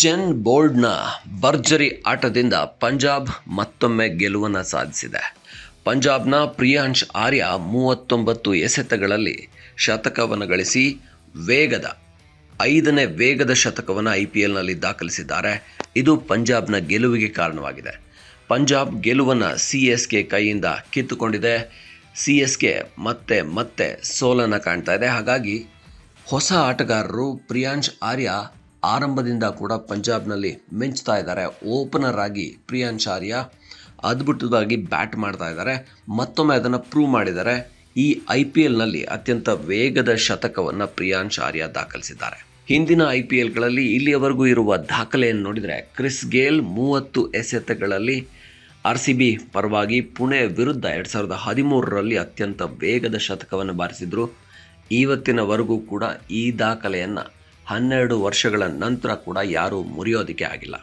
Zen ಬೋರ್ಡ್ನ ಭರ್ಜರಿ ಆಟದಿಂದ ಪಂಜಾಬ್ ಮತ್ತೊಮ್ಮೆ ಗೆಲುವನ್ನು ಸಾಧಿಸಿದೆ. ಪಂಜಾಬ್ನ ಪ್ರಿಯಾಂಶ್ ಆರ್ಯ ಮೂವತ್ತೊಂಬತ್ತು ಎಸೆತಗಳಲ್ಲಿ ಶತಕವನ್ನು ಗಳಿಸಿ ವೇಗದ ಐದನೇ ವೇಗದ ಶತಕವನ್ನು ಐ ಪಿ ಎಲ್ನಲ್ಲಿ ದಾಖಲಿಸಿದ್ದಾರೆ. ಇದು ಪಂಜಾಬ್ನ ಗೆಲುವಿಗೆ ಕಾರಣವಾಗಿದೆ. ಪಂಜಾಬ್ ಗೆಲುವನ್ನು ಸಿ ಎಸ್ ಕೆ ಕೈಯಿಂದ ಕಿತ್ತುಕೊಂಡಿದೆ. ಸಿ ಎಸ್ ಕೆ ಮತ್ತೆ ಮತ್ತೆ ಸೋಲನ್ನು ಕಾಣ್ತಾ ಇದೆ. ಹಾಗಾಗಿ ಹೊಸ ಆಟಗಾರರು ಪ್ರಿಯಾಂಶ್ ಆರ್ಯ ಆರಂಭದಿಂದ ಕೂಡ ಪಂಜಾಬ್ನಲ್ಲಿ ಮಿಂಚ್ತಾ ಇದ್ದಾರೆ. ಓಪನರ್ ಆಗಿ ಪ್ರಿಯಾಂಶ್ ಆರ್ಯ ಅದ್ಭುತವಾಗಿ ಬ್ಯಾಟ್ ಮಾಡ್ತಾ ಇದ್ದಾರೆ. ಮತ್ತೊಮ್ಮೆ ಅದನ್ನು ಪ್ರೂವ್ ಮಾಡಿದ್ದಾರೆ. ಈ ಐ ಪಿ ಎಲ್ನಲ್ಲಿ ಅತ್ಯಂತ ವೇಗದ ಶತಕವನ್ನು ಪ್ರಿಯಾಂಶ್ ಆರ್ಯ ದಾಖಲಿಸಿದ್ದಾರೆ. ಹಿಂದಿನ ಐ ಪಿ ಎಲ್ಗಳಲ್ಲಿ ಇಲ್ಲಿಯವರೆಗೂ ಇರುವ ದಾಖಲೆಯನ್ನು ನೋಡಿದರೆ ಕ್ರಿಸ್ ಗೇಲ್ ಮೂವತ್ತು ಎಸೆತಗಳಲ್ಲಿ ಆರ್ ಸಿ ಬಿ ಪರವಾಗಿ ಪುಣೆ ವಿರುದ್ಧ ಎರಡು ಸಾವಿರದ ಹದಿಮೂರರಲ್ಲಿ ಅತ್ಯಂತ ವೇಗದ ಶತಕವನ್ನು ಬಾರಿಸಿದ್ರು. ಇವತ್ತಿನವರೆಗೂ ಕೂಡ ಈ ದಾಖಲೆಯನ್ನು ಹನ್ನೆರಡು ವರ್ಷಗಳ ನಂತರ ಕೂಡ ಯಾರೂ ಮುರಿಯೋದಕ್ಕೆ ಆಗಿಲ್ಲ.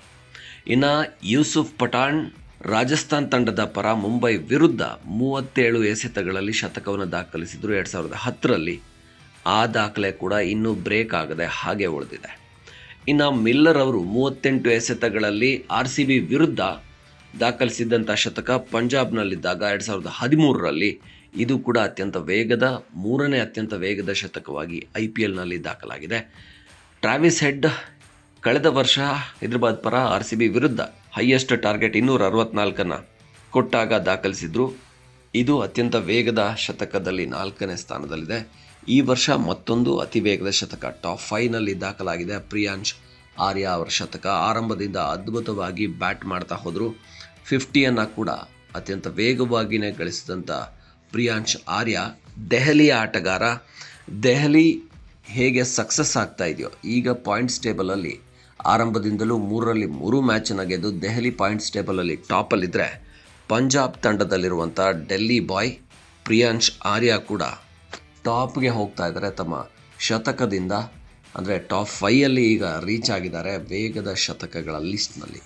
ಇನ್ನು ಯೂಸುಫ್ ಪಠಾಣ್ ರಾಜಸ್ಥಾನ್ ತಂಡದ ಪರ ಮುಂಬೈ ವಿರುದ್ಧ ಮೂವತ್ತೇಳು ಎಸೆತಗಳಲ್ಲಿ ಶತಕವನ್ನು ದಾಖಲಿಸಿದ್ರು. ಎರಡು ಸಾವಿರದ ಹತ್ತರಲ್ಲಿ ಆ ದಾಖಲೆ ಕೂಡ ಇನ್ನೂ ಬ್ರೇಕ್ ಆಗದೆ ಹಾಗೆ ಉಳಿದಿದೆ. ಇನ್ನು ಮಿಲ್ಲರ್ ಅವರು ಮೂವತ್ತೆಂಟು ಎಸೆತಗಳಲ್ಲಿ ಆರ್ ಸಿ ಬಿ ವಿರುದ್ಧ ದಾಖಲಿಸಿದ್ದಂಥ ಶತಕ ಪಂಜಾಬ್ನಲ್ಲಿದ್ದಾಗ ಎರಡು ಸಾವಿರದ ಹದಿಮೂರರಲ್ಲಿ ಇದು ಕೂಡ ಅತ್ಯಂತ ವೇಗದ, ಮೂರನೇ ಅತ್ಯಂತ ವೇಗದ ಶತಕವಾಗಿ ಐ ಪಿ ಎಲ್ನಲ್ಲಿ ದಾಖಲಾಗಿದೆ. ಟ್ರಾವಿಸ್ ಹೆಡ್ ಕಳೆದ ವರ್ಷ ಹೈದರಾಬಾದ್ ಪರ ಆರ್ ಸಿ ಬಿ ವಿರುದ್ಧ ಹೈಯೆಸ್ಟ್ ಟಾರ್ಗೆಟ್ ಇನ್ನೂರ ಅರವತ್ನಾಲ್ಕನ್ನು ಕೊಟ್ಟಾಗ ದಾಖಲಿಸಿದ್ರು. ಇದು ಅತ್ಯಂತ ವೇಗದ ಶತಕದಲ್ಲಿ ನಾಲ್ಕನೇ ಸ್ಥಾನದಲ್ಲಿದೆ. ಈ ವರ್ಷ ಮತ್ತೊಂದು ಅತಿ ವೇಗದ ಶತಕ ಟಾಪ್ ಫೈವ್ನಲ್ಲಿ ದಾಖಲಾಗಿದೆ. ಪ್ರಿಯಾಂಶ್ ಆರ್ಯ ಅವರ ಶತಕ ಆರಂಭದಿಂದ ಅದ್ಭುತವಾಗಿ ಬ್ಯಾಟ್ ಮಾಡ್ತಾ ಹೋದರು. ಫಿಫ್ಟಿಯನ್ನು ಕೂಡ ಅತ್ಯಂತ ವೇಗವಾಗಿಯೇ ಗಳಿಸಿದಂಥ ಪ್ರಿಯಾಂಶ್ ಆರ್ಯ, ದೆಹಲಿಯ ಆಟಗಾರ. ದೆಹಲಿ ಹೇಗೆ ಸಕ್ಸಸ್ ಆಗ್ತಾ ಇದೆಯೋ, ಈಗ ಪಾಯಿಂಟ್ಸ್ ಟೇಬಲಲ್ಲಿ ಆರಂಭದಿಂದಲೂ ಮೂರರಲ್ಲಿ ಮೂರು ಮ್ಯಾಚನ್ನು ಗೆದ್ದು ದೆಹಲಿ ಪಾಯಿಂಟ್ಸ್ ಟೇಬಲಲ್ಲಿ ಟಾಪಲ್ಲಿದ್ದರೆ ಪಂಜಾಬ್ ತಂಡದಲ್ಲಿರುವಂಥ ಡೆಲ್ಲಿ ಬಾಯ್ ಪ್ರಿಯಾಂಶ್ ಆರ್ಯ ಕೂಡ ಟಾಪ್ಗೆ ಹೋಗ್ತಾ ಇದ್ದಾರೆ ತಮ್ಮ ಶತಕದಿಂದ ಅಂದರೆ ಟಾಪ್ ಫೈಯಲ್ಲಿ ಈಗ ರೀಚ್ ಆಗಿದ್ದಾರೆ. ವೇಗದ ಶತಕಗಳ ಲಿಸ್ಟ್ನಲ್ಲಿ